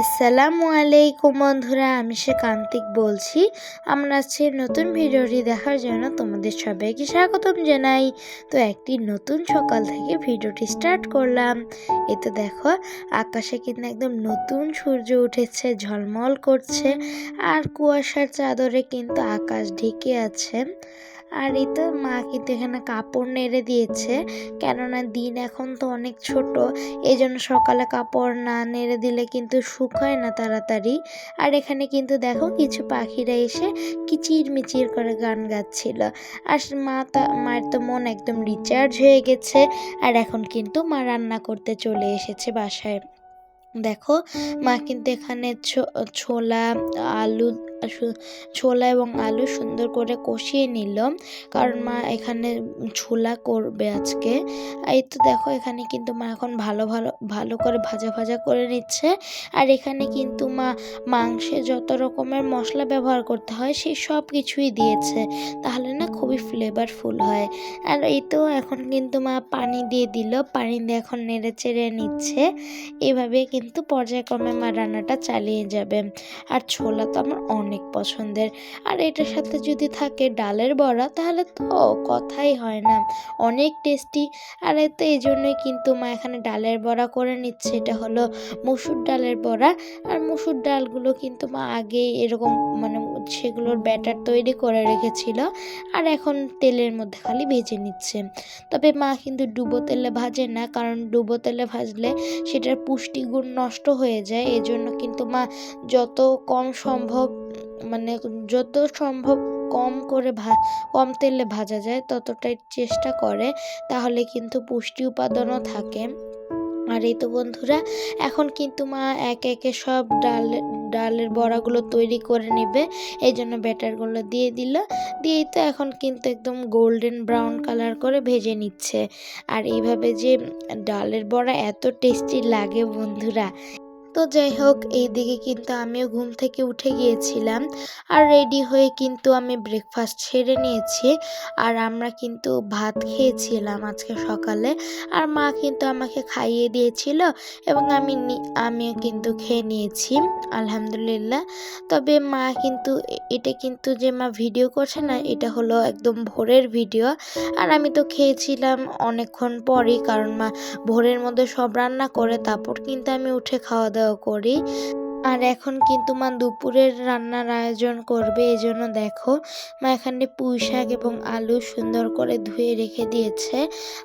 আসসালামু আলাইকুম বন্ধুরা, আমি সে কান্তিক বলছি। আমরা আজকে নতুন ভিডিওটি দেখার জন্য তোমাদের সবাইকে স্বাগতম জানাই। তো একটি নতুন সকাল থেকে ভিডিওটি স্টার্ট করলাম। এ তো দেখো, আকাশে কিন্তু একদম নতুন সূর্য উঠেছে, ঝলমল করছে। আর কুয়াশার চাদরে কিন্তু আকাশ ঢেকে আছে। আর এই তো মা কিন্তু এখানে কাপড় নেড়ে দিয়েছে। কেননা দিন এখন তো অনেক ছোট এই জন্য সকালে কাপড় না নেড়ে দিলে কিন্তু শুকায় না তাড়াতাড়ি। আর এখানে কিন্তু দেখো কিছু পাখিরা এসে কিচির মিচির করে গান গাচ্ছিল। আর মা তা, মায়ের তো মন একদম রিচার্জ হয়ে গেছে। আর এখন কিন্তু মা রান্না করতে চলে এসেছে বাসায়। দেখো মা কিন্তু এখানে ছোলা, আলু ছোলা এবং আলু সুন্দর করে কষিয়ে নিল। কারণ মা এখানে ছোলা করবে আজকে। এই তো দেখো, এখানে কিন্তু মা এখন ভালো ভালো ভালো করে ভাজা ভাজা করে নিচ্ছে। আর এখানে কিন্তু মা মাংসে যত রকমের মশলা ব্যবহার করতে হয় সেই সব কিছুই দিয়েছে। তাহলে না খুবই ফ্লেভারফুল হয়। আর এই তো এখন কিন্তু মা পানি দিয়ে দিল। পানি দিয়ে এখন নেড়ে চেড়ে নিচ্ছে। এভাবে কিন্তু পর্যায়ক্রমে মা রান্নাটা চালিয়ে যাবে। আর ছোলা তো আমার অনেক পছন্দের। আর এটার সাথে যদি থাকে ডালের বড়া, তাহলে তো কথাই হয় না। অনেক টেস্টি আর এতে এই জন্যই কিন্তু মা এখানে ডালের বড়া করে নিচ্ছে। এটা হলো মুসুর ডালের বড়া। আর মুসুর ডালগুলো কিন্তু মা আগেই এরকম মানে সেগুলোর ব্যাটার তৈরি করে রেখেছিল। আর এখন তেলের মধ্যে খালি ভেজে নিচ্ছে। তবে মা কিন্তু ডুবো তেলে ভাজে না, কারণ ডুবো তেলে ভাজলে সেটার পুষ্টিগুণ নষ্ট হয়ে যায়। এজন্য কিন্তু মা যত কম সম্ভব মানে যত সম্ভব কম করে ভা, কম তেলে ভাজা যায়, ততটাই চেষ্টা করে, তাহলে কিন্তু পুষ্টি উপাদানও থাকে। আর এই তো বন্ধুরা, এখন কিন্তু মা একে একে সব ডাল, ডালের বড়াগুলো তৈরি করে নেবে, এই জন্য ব্যাটারগুলো দিয়ে দিল। দিয়েই তো এখন কিন্তু একদম গোল্ডেন ব্রাউন কালার করে ভেজে নিচ্ছে। আর এইভাবে যে ডালের বড়া এত টেস্টি লাগে বন্ধুরা তো যাই হোক এই দিকে কিন্তু আমিও ঘুম থেকে উঠে গিয়েছিলাম আর রেডি হয়ে কিন্তু আমি ব্রেকফাস্ট সেরে নিয়েছি। আর আমরা কিন্তু ভাত খেয়েছিলাম আজকে সকালে। আর মা কিন্তু আমাকে খাইয়ে দিয়েছিল এবং আমি আমিও কিন্তু খেয়ে নিয়েছি, আলহামদুলিল্লাহ। তবে মা কিন্তু এটা কিন্তু যে মা ভিডিও করছে না, এটা হলো একদম ভোরের ভিডিও আর আমি তো খেয়েছিলাম অনেকক্ষণ পরই, কারণ মা ভোরের মধ্যে সব রান্না করে, তারপর কিন্তু আমি উঠে খাওয়া দাওয়া করি আর এখন কিন্তু মা দুপুরের রান্নার আয়োজন করবে, এই জন্য দেখো মা এখানে পুঁই শাক এবং আলু সুন্দর করে ধুয়ে রেখে দিয়েছে।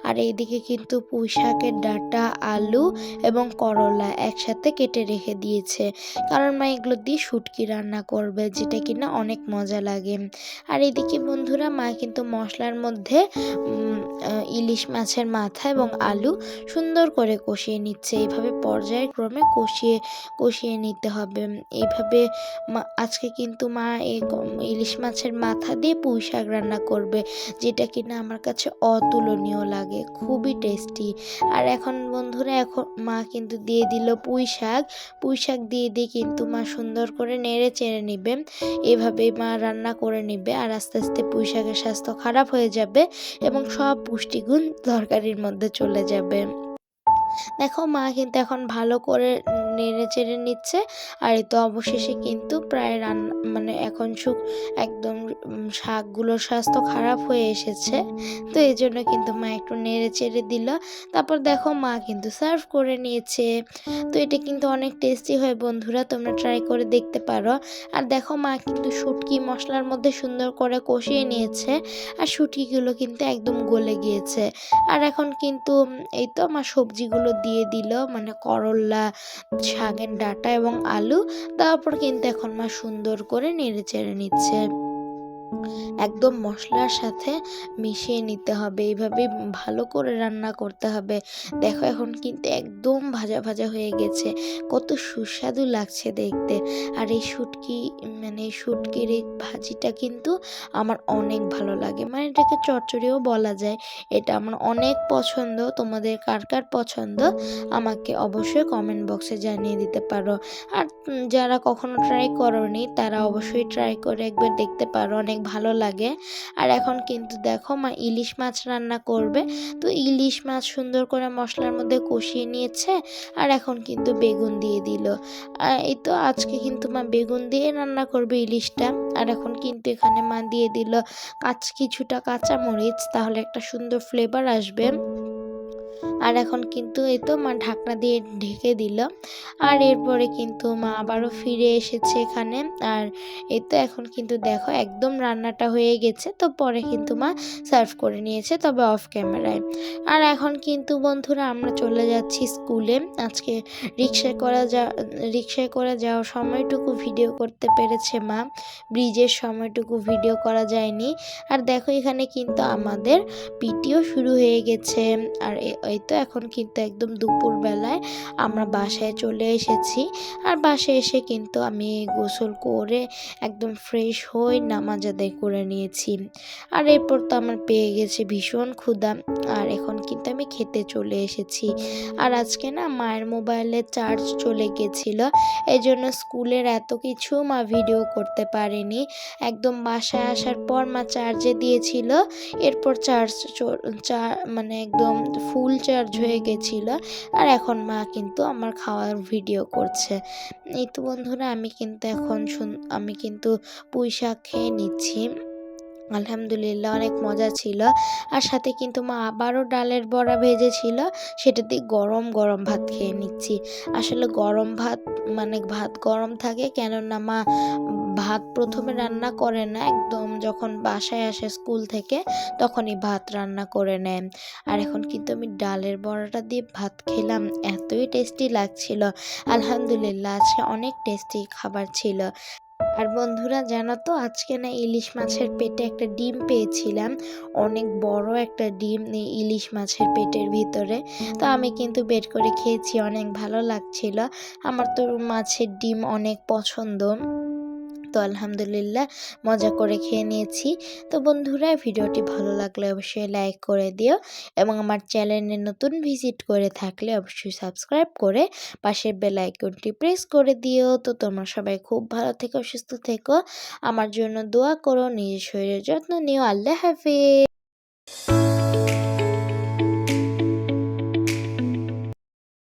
আর এইদিকে কিন্তু পুঁই শাকের ডাটা, আলু এবং করলা একসাথে কেটে রেখে দিয়েছে। কারণ মা এগুলো দিয়ে শুটকি রান্না করবে, যেটা কিনা অনেক মজা লাগে। আর এদিকে বন্ধুরা মা কিন্তু মশলার মধ্যে ইলিশ মাছের মাথা এবং আলু সুন্দর করে কষিয়ে নিচ্ছে। এইভাবে পর্যায়ক্রমে কষিয়ে কষিয়ে নিতে হবে। এইভাবে আজকে কিন্তু মা এই ইলিশ মাছের মাথা দিয়ে পুঁই শাক রান্না করবে, যেটা কিনা আমার কাছে অতুলনীয় লাগে, খুবই টেস্টি আর এখন বন্ধুরা, এখন মা কিন্তু দিয়ে দিল পুঁই শাক। পুঁই শাক দিয়ে দিয়ে কিন্তু মা সুন্দর করে নেড়ে চেড়ে নেবে। এভাবে মা রান্না করে নেবে আর আস্তে আস্তে পুঁই শাকের স্বাস্থ্য খারাপ হয়ে যাবে এবং সব পুষ্টিগুণ তরকারির মধ্যে চলে যাবে। দেখো মা কিন্তু এখন ভালো করে নেড়ে চেড়ে নিচ্ছে। আর এই তো অবশেষে কিন্তু প্রায় রান্না মানে এখন সুখ, একদম শাকগুলোর স্বাস্থ্য খারাপ হয়ে এসেছে। তো এই জন্য কিন্তু মা একটু নেড়ে চেড়ে দিল। তারপর দেখো মা কিন্তু সার্ভ করে নিয়েছে। তো এটা কিন্তু অনেক টেস্টি হয় বন্ধুরা, তোমরা ট্রাই করে দেখতে পারো। আর দেখো মা কিন্তু শুটকি মশলার মধ্যে সুন্দর করে কষিয়ে নিয়েছে। আর শুটকিগুলো কিন্তু একদম গলে গিয়েছে। আর এখন কিন্তু এই তো মা সবজিগুলো দিয়ে দিল মানে করল্লা শাকের ডাটা এবং আলু তারপর কিন্তু এখন মা সুন্দর করে নেড়ে চেড়ে নিচ্ছে। একদম মশলার সাথে মিশিয়ে নিতে হবে। এইভাবে ভালো করে রান্না করতে হবে। দেখো এখন কিন্তু একদম ভাজা ভাজা হয়ে গেছে। কত সুস্বাদু লাগছে দেখতে। আর এই শুটকি মানে শুটকির এই ভাজিটা কিন্তু আমার অনেক ভালো লাগে। মানে এটাকে চচ্চড়িও বলা যায়। এটা আমার অনেক পছন্দ। তোমাদের কার কার পছন্দ আমাকে অবশ্যই কমেন্ট বক্সে জানিয়ে দিতে পারো। আর যারা কখনো ট্রাই করনি, তারা অবশ্যই ট্রাই করে একবার দেখতে পারো। অনেক ভালো লাগে। আর এখন কিন্তু দেখো মা ইলিশ মাছ রান্না করবে। তো ইলিশ মাছ সুন্দর করে মশলার মধ্যে কষিয়ে নিয়েছে আর এখন কিন্তু বেগুন দিয়ে দিল। এই তো আজকে কিন্তু মা বেগুন দিয়ে রান্না করবে ইলিশটা। আর এখন কিন্তু এখানে মা দিয়ে দিল কাঁচ, কিছুটা কাঁচা মরিচ তাহলে একটা সুন্দর ফ্লেভার আসবে। আর এখন কিন্তু এই তো মা ঢাকনা দিয়ে ঢেকে দিল। আর এরপরে কিন্তু মা আবারও ফিরে এসেছে এখানে। আর এই তো এখন কিন্তু দেখো একদম রান্নাটা হয়ে গেছে। তো পরে কিন্তু মা সার্ভ করে নিয়েছে তবে অফ ক্যামেরায়। আর এখন কিন্তু বন্ধুরা আমরা চলে যাচ্ছি স্কুলে। আজকে রিক্সায় করা যা, রিক্সায় করে যাওয়ার সময়টুকু ভিডিও করতে পেরেছে মা। ব্রিজের সময়টুকু ভিডিও করা যায়নি। আর দেখো এখানে কিন্তু আমাদের পিটিও শুরু হয়ে গেছে। আর এই তো এখন কিন্তু একদম দুপুর বেলায় আমরা বাসায় চলে এসেছি। আর বাসায় এসে কিন্তু আমি গোসল করে একদম ফ্রেশ হয়ে নামাজ আদায় করে নিয়েছি। আর এরপর তো আমার পেয়ে গেছে ভীষণ ক্ষুধা। আর এখন কিন্তু আমি খেতে চলে এসেছি। আর আজকে না মায়ের মোবাইলে চার্জ চলে গেছিল। এই জন্য স্কুলের এত কিছু মা ভিডিও করতে পারেনি। একদম বাসায় আসার পর মা চার্জে দিয়েছিল। এরপর চার্জ মানে একদম ফুল চার্জ হয়ে গেছিল। আর এখন মা কিন্তু আমার খাওয়ার ভিডিও করছে। এই তো বন্ধুরা, আমি কিন্তু এখন আমি কিন্তু পুঁই শাক খেয়ে নিচ্ছি। আলহামদুলিল্লাহ, অনেক মজা ছিল। আর সাথে কিন্তু মা আবারও ডালের বড়া ভেজেছিল। সেটা দিয়ে গরম গরম ভাত খেয়ে নিচ্ছি। আসলে গরম ভাত মানে ভাত গরম থাকে কেননা মা ভাত প্রথমে রান্না করে না, একদম যখন বাসায় আসে স্কুল থেকে তখনই ভাত রান্না করে নেয়। আর এখন কিন্তু আমি ডালের বড়াটা দিয়ে ভাত খেলাম, এতই টেস্টি লাগছিল। আলহামদুলিল্লাহ, আজকে অনেক টেস্টি খাবার ছিল। আর বন্ধুরা, জানো তো, আজকে না ইলিশ মাছের পেটে একটা ডিম পেয়েছিলাম। অনেক বড় একটা ডিম ইলিশ মাছের পেটের ভিতরে। তো আমি কিন্তু বের করে খেয়েছি, অনেক ভালো লাগছিল। আমার তো মাছের ডিম অনেক পছন্দ। তো আলহামদুলিল্লাহ, মজা করে খেয়ে নিয়েছি। তো বন্ধুরা, ভিডিওটি ভালো লাগলে অবশ্যই লাইক করে দিও এবং আমার চ্যানেলে নতুন ভিজিট করে থাকলে অবশ্যই সাবস্ক্রাইব করে পাশের বেল আইকনটি প্রেস করে দিও। তো তোমরা সবাই খুব ভালো থেকো, সুস্থ থেকো। আমার জন্য দোয়া করো, নিজের শরীরের যত্ন নিও। আল্লাহ হাফিজ।